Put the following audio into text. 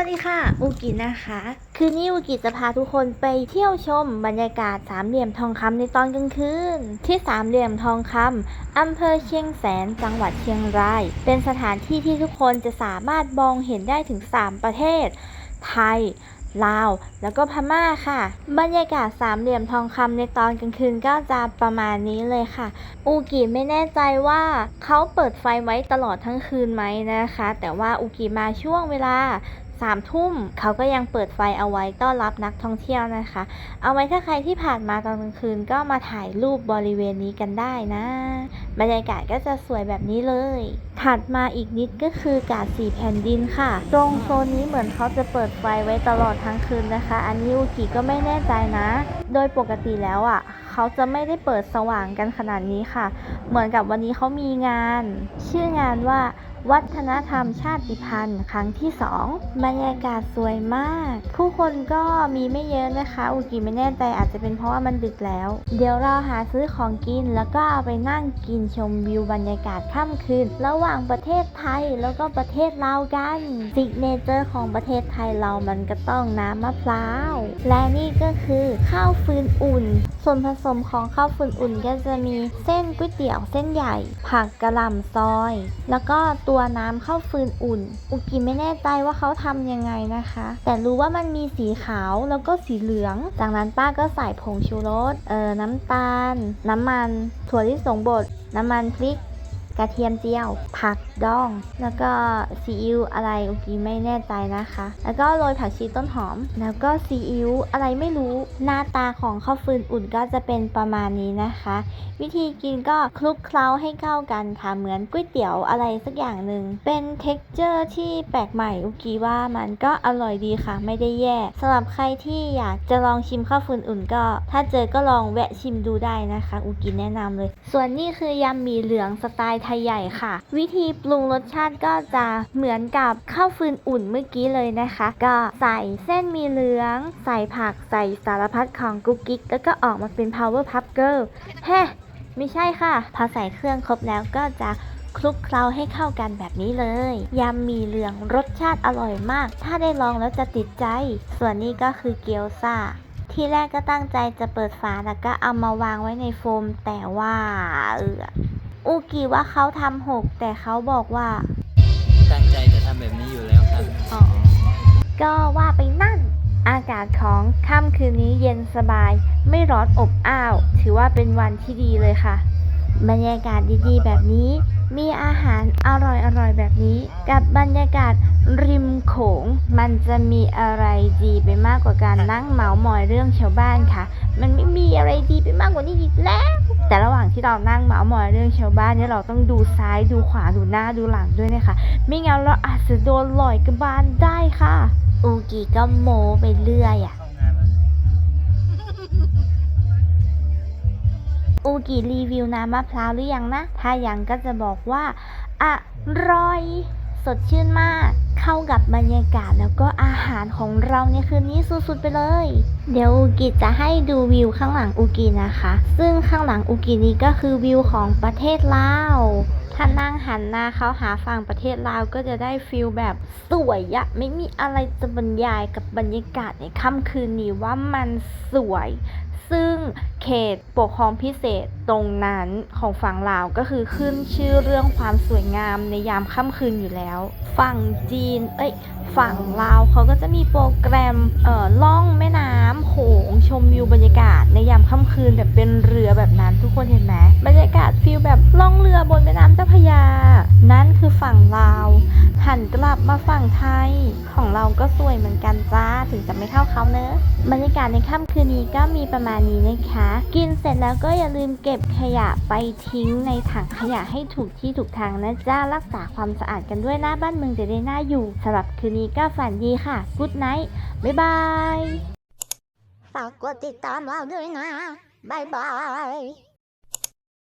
วัสดีค่ะอูกินะคะ คืนนี้อูกิจะพาทุกคนไปเที่ยวชมบรรยากาศสามเหลี่ยมทองคำในตอนกลางคืน ที่สามเหลี่ยมทองคำอำเภอเชียงแสน จังหวัดเชียงราย เป็นสถานที่ที่ทุกคนจะสามารถมองเห็นได้ถึง 3 ประเทศ ไทยลาว แล้วก็พม่าค่ะ บรรยากาศสามเหลี่ยมทองคำในตอนกลางคืนก็จะประมาณนี้เลยค่ะ อูกิไม่แน่ใจว่าเขาเปิดไฟไว้ตลอดทั้งคืนไหมนะคะ แต่ว่าอูกิมาช่วงเวลา สามทุ่มเขาก็ยังเปิดไฟเอาไว้ต้อนรับนักท่องเที่ยวนะคะ เอาไว้ถ้าใครที่ผ่านมาตอนกลางคืนก็มาถ่ายรูปบริเวณนี้กันได้นะ บรรยากาศก็จะสวยแบบนี้เลย ถัดมาอีกนิดก็คือกาดสีแผ่นดินค่ะ ตรงโซนนี้เหมือนเขาจะเปิดไฟไว้ตลอดทั้งคืนนะคะ อันนี้อูกิก็ไม่แน่ใจนะ โดยปกติแล้วอะเขาจะไม่ได้เปิดสว่างกันขนาดนี้ค่ะ เหมือนกับวันนี้เขามีงาน ชื่องานว่า วัฒนธรรมชาติพันธุ์ครั้งที่ 2 บรรยากาศสวยมาก ผู้คนก็มีไม่เยอะนะคะ อุกิไม่แน่ใจอาจจะเป็นเพราะว่ามันดึกแล้ว เดี๋ยวเราหาซื้อของกินแล้วก็เอาไปนั่งกินชมวิวบรรยากาศค่ำคืน ระหว่างประเทศไทยแล้วก็ประเทศลาวกันซิกเนเจอร์ของประเทศไทยเรามันก็ต้องน้ำมะพร้าว และนี่ก็คือข้าวฟืนอุ่น ส่วนผสมของข้าวฟืนอุ่นก็จะมีเส้นก๋วยเตี๋ยวเส้นใหญ่ ผักกระหล่ำซอย แล้วก็ตัวน้ำข้าฟืนอุ่น อุกิไม่แน่ใจว่าเขาทำยังไงนะคะ แต่รู้ว่ามันมีสีขาวแล้วก็สีเหลือง จากนั้นป้าก็ใส่ผงชูรส เอ่อน้ำตาล น้ำมัน ถั่วลิสงบด น้ำมันพริก กระเทียมเจียว ผักดอง แล้วก็ซีอิ๊วอะไรอุกิไม่แน่ใจนะคะ แล้วก็โรยผักชีต้นหอม แล้วก็ซีอิ๊วอะไรไม่รู้ หน้าตาของข้าวฟืนอุ่นก็จะเป็นประมาณนี้นะคะ วิธีกินก็คลุกเคล้าให้เข้ากันค่ะเหมือนก๋วยเตี๋ยวอะไรสักอย่างหนึ่งเป็นเท็กเจอร์ที่แปลกใหม่อุกิว่ามันก็อร่อยดีค่ะ ไม่ได้แย่สำหรับใครที่อยากจะลองชิมข้าวฟืนอุ่นก็ ถ้าเจอก็ลองแวะชิมดูได้นะคะ อุกิแนะนำเลย ส่วนนี่คือยำหมี่เหลืองสไตล์ทยใหญ่ค่ะ วิธีปรุงรสชาติก็จะเหมือนกับข้าวฟืนอุ่นเมื่อกี้เลยนะคะ ก็ใส่เส้นมีเหลือง ใส่ผักใส่สารพัดของกุ๊กกิ๊กแล้วก็ออกมาเป็น power puff girl แฮะไม่ใช่ค่ะ พอใส่เครื่องครบแล้วก็จะคลุกเคล้าให้เข้ากันแบบนี้เลย ยำมีเหลืองรสชาติอร่อยมาก ถ้าได้ลองแล้วจะติดใจ ส่วนนี้ก็คือเกี๊ยวซ่า ที่แรกก็ตั้งใจจะเปิดฝาแล้วก็เอามาวางไว้ในโฟม แต่ว่าเออ อูกิว่าเขาทำหกแต่เขาบอกว่า ตั้งใจจะทำแบบนี้อยู่แล้วครับ อ๋อ ก็ว่าไปนั่น อากาศของค่ำคืนนี้เย็นสบาย ไม่ร้อนอบอ้าว ถือว่าเป็นวันที่ดีเลยค่ะ บรรยากาศดีๆ แบบนี้ มีอาหารอร่อยๆ แบบนี้ กับบรรยากาศริมโขง มันจะมีอะไรดีไปมากกว่าการนั่งเมาส์มอยเรื่องชาวบ้านค่ะ มันไม่มีอะไรดีไปมากกว่านี้อีกแล้ว แต่ระหว่างที่เรานั่งเมาส์มอยเรื่องชาวบ้านเนี่ยเราต้องดูซ้ายดูขวาดูหน้าดูหลังด้วยนะคะ ไม่งั้นเราอาจจะโดนหลอยกระบาลได้ค่ะ อูกิก็โมไปเรื่อยอะอูกิรีวิวน้ำมะพร้าวหรือยังนะ ถ้ายังก็จะบอกว่า อร่อย สดชื่นมากเข้ากั บบรรยากาศแล้วก็อาหารของเราในคืนนี้สุดๆไปเลย เดี๋ยวอูกิจะให้ดูวิวข้างหลังอูกินะคะ ซึ่งข้างหลังอูกินี้ก็คือวิวของประเทศลาว ถ้านั่งหันหน้าเขาหาฝั่งประเทศลาวก็จะได้ฟิลแบบสวยอะไม่มีอะไรจะบรรยายกับบรรยากาศในค่ำคืนนี้ว่ามันสวย ซึ่งเขตปกครองพิเศษตรงนั้นของฝั่งลาวก็คือขึ้นชื่อเรื่องความสวยงามในยามค่ำคืนอยู่แล้ว ฝั่งจีน เอ้ย ฝั่งลาวเขาก็จะมีโปรแกรมเอ่อล่องแม่น้ำโขงชมวิวบรรยากาศในยามค่ำคืนแบบเป็นเรือแบบนั้นทุกคนเห็นไหมบรรยากาศฟิลแบบล่องเรือบนแม่น้ำเจ้าพยา นั่นคือฝั่งลาว หันกลับมาฝั่งไทย ของเราก็สวยเหมือนกันจ้า ถึงจะไม่เท่าเขาเนอะ บรรยากาศในค่ำคืนนี้ก็มีประมาณนี้นะคะ กินเสร็จแล้วก็อย่าลืมเก็บขยะไปทิ้งในถังขยะให้ถูกที่ถูกทางนะจ้า รักษาความสะอาดกันด้วยนะบ้านเมืองจะได้น่าอยู่สำหรับคืนนี้ก็ฝันดีค่ะกุ๊ดไนท์บ๊ายบายฝากกดติดตามเราด้วยนะบ๊ายบาย